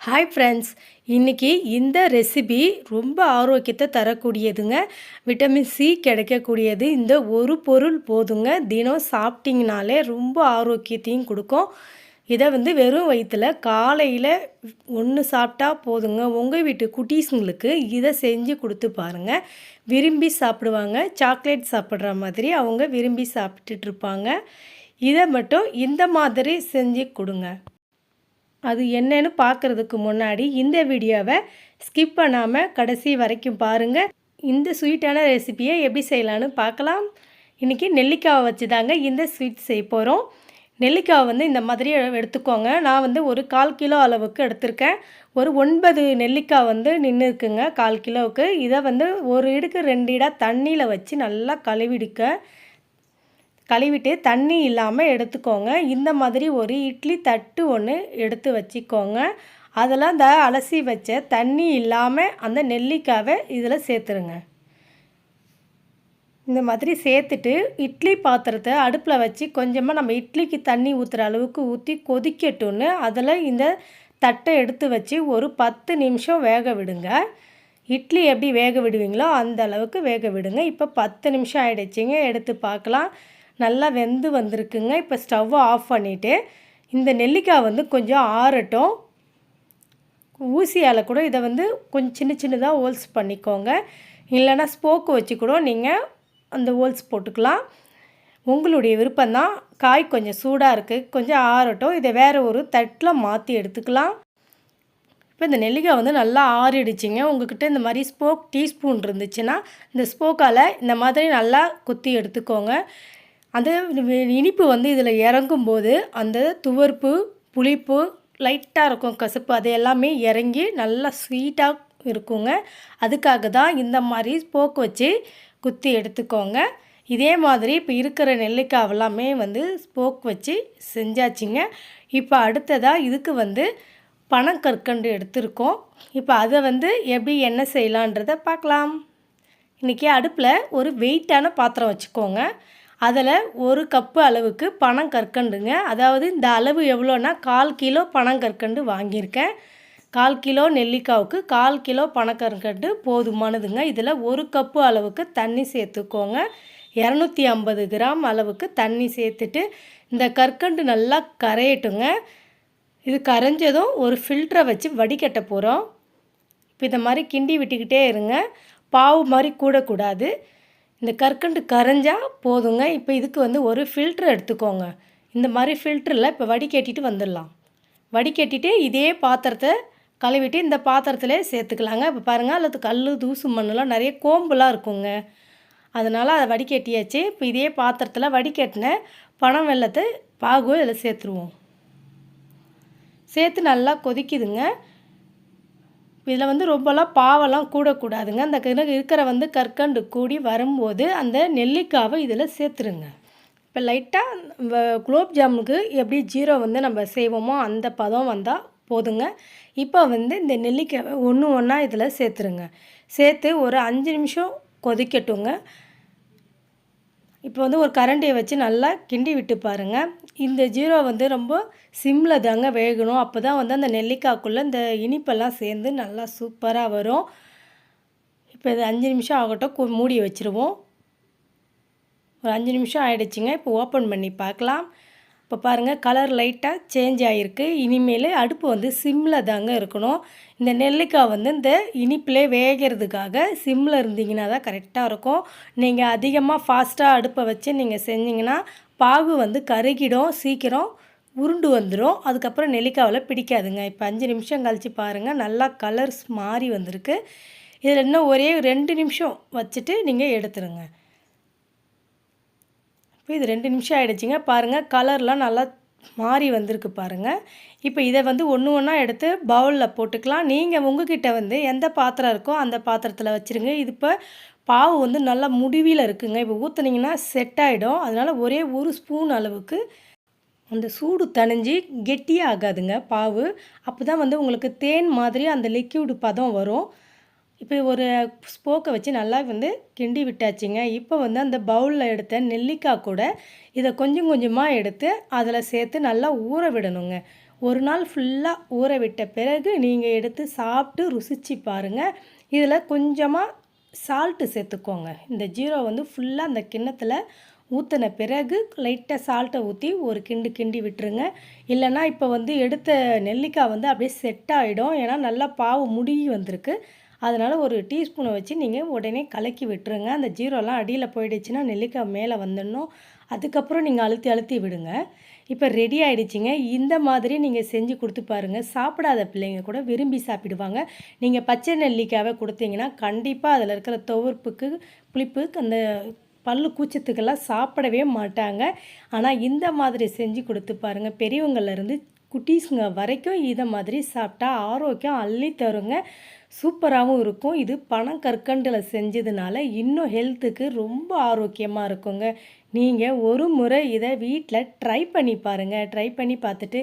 Hi friends இன்றைக்கி இந்த recipe ரொம்ப ஆரோக்கியத்தை தரக்கூடியதுங்க. விட்டமின் சி கிடைக்கக்கூடியது. இந்த ஒரு பொருள் போதுங்க. தினம் சாப்பிட்டிங்கனாலே ரொம்ப ஆரோக்கியத்தையும் கொடுக்கும். இதை வந்து வெறும் வயிற்றில் காலையில் ஒன்று சாப்பிட்டா போதுங்க. உங்கள் வீட்டு குட்டீஸுங்களுக்கு இதை செஞ்சு கொடுத்து பாருங்கள் விரும்பி சாப்பிடுவாங்க. சாக்லேட் சாப்பிட்ற மாதிரி அவங்க விரும்பி சாப்பிட்டுட்டு இருப்பாங்க. இதை மட்டும் இந்த மாதிரி செஞ்சு கொடுங்க. அது என்னன்னு பார்க்குறதுக்கு முன்னாடி இந்த வீடியோவை ஸ்கிப் பண்ணாமல் கடைசி வரைக்கும் பாருங்கள் இந்த ஸ்வீட்டான ரெசிபியை எப்படி செய்யலான்னு பார்க்கலாம். இன்றைக்கி நெல்லிக்காவை வச்சு தாங்க இந்த ஸ்வீட் செய்ய போகிறோம் நெல்லிக்காவை வந்து இந்த மாதிரி எடுத்துக்கோங்க. நான் வந்து ஒரு கால் கிலோ அளவுக்கு எடுத்திருக்கேன். ஒரு ஒன்பது நெல்லிக்காய் வந்து நின்று இருக்குங்க கால் கிலோவுக்கு. இதை வந்து ஒரு இடுக்கு ரெண்டு இடா தண்ணியில் வச்சு நல்லா கழுவிடுக்க கழுவிட்டு தண்ணி இல்லாமல் எடுத்துக்கோங்க. இந்த மாதிரி ஒரு இட்லி தட்டு ஒன்று எடுத்து வச்சுக்கோங்க. அதெல்லாம் இந்த அலசி வச்ச தண்ணி இல்லாமல் அந்த நெல்லிக்காவை இதில் சேர்த்துருங்க. இந்த மாதிரி சேர்த்துட்டு இட்லி பாத்திரத்தை அடுப்பில் வச்சு கொஞ்சமாக நம்ம இட்லிக்கு தண்ணி ஊற்றுற அளவுக்கு ஊற்றி கொதிக்கட்டும்னு அதில் இந்த தட்டை எடுத்து வச்சு ஒரு பத்து நிமிஷம் வேக விடுங்க. இட்லி எப்படி வேக விடுவீங்களோ அந்த அளவுக்கு வேக விடுங்க. இப்போ பத்து நிமிஷம் ஆகிடுச்சிங்க எடுத்து பார்க்கலாம் நல்லா வெந்து வந்திருக்குங்க. இப்போ ஸ்டவ்வை ஆஃப் பண்ணிவிட்டு இந்த நெல்லிக்காய் வந்து கொஞ்சம் ஆறட்டும். ஊசியால் கூட இதை வந்து கொஞ்சம் சின்ன சின்னதாக ஹோல்ஸ் பண்ணிக்கோங்க. இல்லைனா ஸ்போக்கு வச்சு கூட நீங்கள் அந்த ஹோல்ஸ் போட்டுக்கலாம். உங்களுடைய விருப்பம்தான். காய் கொஞ்சம் சூடாக இருக்குது கொஞ்சம் ஆறட்டும். இதை வேறு ஒரு தட்டில் மாற்றி எடுத்துக்கலாம். இப்போ இந்த நெல்லிக்காய் வந்து நல்லா ஆறிடுச்சிங்க. உங்கள்கிட்ட இந்த மாதிரி ஸ்போக் டீஸ்பூன் இருந்துச்சுன்னா இந்த ஸ்போக்கால் இந்த மாதிரி நல்லா குத்தி எடுத்துக்கோங்க. அந்த இனிப்பு வந்து இதில் இறங்கும்போது அந்த துவர்ப்பு புளிப்பு லைட்டாக இருக்கும் கசப்பு. அது எல்லாமே இறங்கி நல்லா ஸ்வீட்டாக இருக்குங்க. அதுக்காக தான் இந்த மாதிரி ஸ்போக் வச்சு குத்தி எடுத்துக்கோங்க. இதே மாதிரி இப்போ இருக்கிற நெல்லிக்காய் எல்லாமே வந்து ஸ்போக் வச்சு செஞ்சாச்சுங்க. இப்போ அடுத்ததாக இதுக்கு வந்து பனங்கற்கண்டு எடுத்திருக்கோம். இப்போ அதை வந்து எப்படி என்ன செய்யலான்றதை பார்க்கலாம். இன்றைக்கி அடுப்பில் ஒரு வெயிட்டான பாத்திரம் வச்சுக்கோங்க. அதில் ஒரு கப்பு அளவுக்கு பணம் கற்கண்டுங்க. அதாவது இந்த அளவு எவ்வளோன்னா கால் கிலோ பனங்கற்கண்டு வாங்கியிருக்கேன். கால் கிலோ நெல்லிக்காவுக்கு கால் கிலோ பணக்கற்கண்டு போதுமானதுங்க. இதில் ஒரு கப்பு அளவுக்கு தண்ணி சேர்த்துக்கோங்க. இரநூத்தி ஐம்பது கிராம் அளவுக்கு தண்ணி சேர்த்துட்டு இந்த கற்கண்டு நல்லா கரையட்டுங்க. இது கரைஞ்சதும் ஒரு ஃபில்டரை வச்சு வடிகட்ட போகிறோம். இப்போ இந்த மாதிரி கிண்டி விட்டுக்கிட்டே இருங்க. பாவு மாதிரி கூடக்கூடாது. இந்த கற்கண்டு கரைஞ்சால் போதுங்க. இப்போ இதுக்கு வந்து ஒரு ஃபில்ட்ரு எடுத்துக்கோங்க. இந்த மாதிரி ஃபில்டரில் இப்போ வடிகட்டிட்டு வந்துடலாம். வடிகட்டிட்டு இதே பாத்திரத்தை கழுவிட்டு இந்த பாத்திரத்திலே சேர்த்துக்கலாங்க. இப்போ பாருங்கள் அல்லது கல் தூசு மண்ணெலாம் நிறைய கோம்புலாம் இருக்குங்க. அதனால் அதை வடிகட்டியாச்சு. இப்போ இதே பாத்திரத்தில் வடிகட்டின பணம் வெள்ளத்தை பாகு இதில் சேர்த்துருவோம். சேர்த்து நல்லா கொதிக்குதுங்க. இதில் வந்து ரொம்பலாம் பாவெல்லாம் கூடக்கூடாதுங்க. அந்த இருக்கிற வந்து கற்கண்டு கூடி வரும்போது அந்த நெல்லிக்காவை இதில் சேர்த்துருங்க. இப்போ லைட்டாக குலோப் ஜாமுனுக்கு எப்படி ஜீரோ வந்து நம்ம செய்வோமோ அந்த பதம் வந்தால் போதுங்க. இப்போ வந்து இந்த நெல்லிக்காவை ஒன்று ஒன்றா இதில் சேர்த்துருங்க. சேர்த்து ஒரு அஞ்சு நிமிஷம் கொதிக்கட்டுங்க. இப்போ வந்து ஒரு கரண்டியை வச்சு நல்லா கிண்டி விட்டு பாருங்கள் இந்த ஜீரோ வந்து ரொம்ப சிம்மில் தாங்க வேகணும். அப்போ தான் வந்து அந்த நெல்லிக்காய்க்குள்ளே இந்த இனிப்பெல்லாம் சேர்ந்து நல்லா சூப்பராக வரும். இப்போ இது அஞ்சு நிமிஷம் ஆகட்டும் மூடி வச்சுருவோம். ஒரு அஞ்சு நிமிஷம் ஆகிடுச்சிங்க இப்போ ஓப்பன் பண்ணி பார்க்கலாம். இப்போ பாருங்கள் கலர் லைட்டாக சேஞ்ச் ஆகிருக்கு இனிமேல் அடுப்பு வந்து சிம்மில் தாங்க இருக்கணும். இந்த நெல்லிக்காய் வந்து இந்த இனிப்பிலே வேகிறதுக்காக சிம்மில் இருந்தீங்கன்னா தான் கரெக்டாக இருக்கும். நீங்கள் அதிகமாக ஃபாஸ்ட்டாக அடுப்பை வச்சு நீங்கள் செஞ்சிங்கன்னா பாகு வந்து கருகிடும் சீக்கிரம் உருண்டு வந்துடும் அதுக்கப்புறம் நெல்லிக்காவில் பிடிக்காதுங்க. இப்போ அஞ்சு நிமிஷம் கழித்து பாருங்கள் நல்லா கலர்ஸ் மாறி வந்திருக்கு. இதில் இன்னும் ஒரே ரெண்டு நிமிஷம் வச்சுட்டு நீங்கள் எடுத்துருங்க. இப்போ இது ரெண்டு நிமிஷம் ஆகிடுச்சிங்க பாருங்கள் கலர்லாம் நல்லா மாறி வந்திருக்கு பாருங்கள் இப்போ இதை வந்து ஒன்று ஒன்றா எடுத்து பவுலில் போட்டுக்கலாம். நீங்கள் உங்ககிட்ட வந்து எந்த பாத்திரம் இருக்கோ அந்த பாத்திரத்தில் வச்சுருங்க. இது இப்போ பாவு வந்து நல்லா முடிவில் இருக்குங்க. இப்போ ஊற்றுனீங்கன்னா செட் ஆகிடும் அதனால் ஒரே ஒரு ஸ்பூன் அளவுக்கு அந்த சூடு தணிஞ்சு கெட்டியாக ஆகாதுங்க பாவு. அப்போ தான் வந்து உங்களுக்கு தேன் மாதிரி அந்த லிக்யூடு பதம் வரும். இப்போ ஒரு ஸ்போக்கை வச்சு நல்லா வந்து கிண்டி விட்டாச்சுங்க. இப்போ வந்து அந்த பவுலில் எடுத்த நெல்லிக்காய் கூட இதை கொஞ்சம் கொஞ்சமாக எடுத்து அதில் சேர்த்து நல்லா ஊற விடணுங்க. ஒரு நாள் ஃபுல்லாக ஊற விட்ட பிறகு நீங்கள் எடுத்து சாப்பிட்டு ருசித்து பாருங்கள் இதில் கொஞ்சமாக சால்ட்டு சேர்த்துக்கோங்க. இந்த ஜீரோ வந்து ஃபுல்லாக அந்த கிண்ணத்தில் ஊற்றின பிறகு லைட்டாக சால்ட்டை ஊற்றி ஒரு கிண்டு கிண்டி விட்டுருங்க. இல்லைன்னா இப்போ வந்து எடுத்த நெல்லிக்காய் வந்து அப்படியே செட் ஆகிடும் ஏன்னா நல்லா பாவு முடி வந்திருக்கு. அதனால் ஒரு டீஸ்பூனை வச்சு நீங்கள் உடனே கலக்கி விட்டுருங்க. அந்த ஜீரோலாம் அடியில் போயிடுச்சுன்னா நெல்லிக்காய் மேலே வந்துடணும். அதுக்கப்புறம் நீங்கள் அழுத்தி அழுத்தி விடுங்க. இப்போ ரெடி ஆகிடுச்சிங்க இந்த மாதிரி நீங்கள் செஞ்சு கொடுத்து பாருங்கள் சாப்பிடாத பிள்ளைங்க கூட விரும்பி சாப்பிடுவாங்க. நீங்கள் பச்சை நெல்லிக்காவை கொடுத்தீங்கன்னா கண்டிப்பாக அதில் இருக்கிற துவர்ப்புக்கு புளிப்பு அந்த பல்லு கூச்சத்துக்கெல்லாம் சாப்பிடவே மாட்டாங்க. ஆனால் இந்த மாதிரி செஞ்சு கொடுத்து பாருங்கள் பெரியவங்கள்லேருந்து குட்டீஸுங்க வரைக்கும் இதை மாதிரி சாப்பிட்டா ஆரோக்கியம் அள்ளி தருங்க. சூப்பராகவும் இருக்கும். இது பனங்கற்கண்டில் செஞ்சதுனால இன்னும் ஹெல்த்துக்கு ரொம்ப ஆரோக்கியமாக இருக்குங்க. நீங்கள் ஒரு முறை இதை வீட்டில் ட்ரை பண்ணி பாருங்கள் ட்ரை பண்ணி பார்த்துட்டு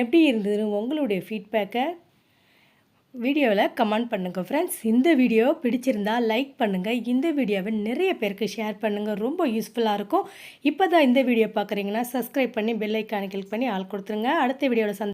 எப்படி இருந்ததுன்னு உங்களுடைய ஃபீட்பேக்கை வீடியோவில் கமெண்ட் பண்ணுங்கள் ஃப்ரெண்ட்ஸ் இந்த வீடியோ பிடிச்சிருந்தா லைக் பண்ணுங்கள் இந்த வீடியோவை நிறைய பேருக்கு ஷேர் பண்ணுங்கள் ரொம்ப யூஸ்ஃபுல்லாக இருக்கும். இப்போ தான் இந்த வீடியோ பார்க்குறீங்கன்னா சப்ஸ்கிரைப் பண்ணி பெல் கிளிக் பண்ணி ஆள் கொடுத்துருங்க. அடுத்த வீடியோவில் சந்தி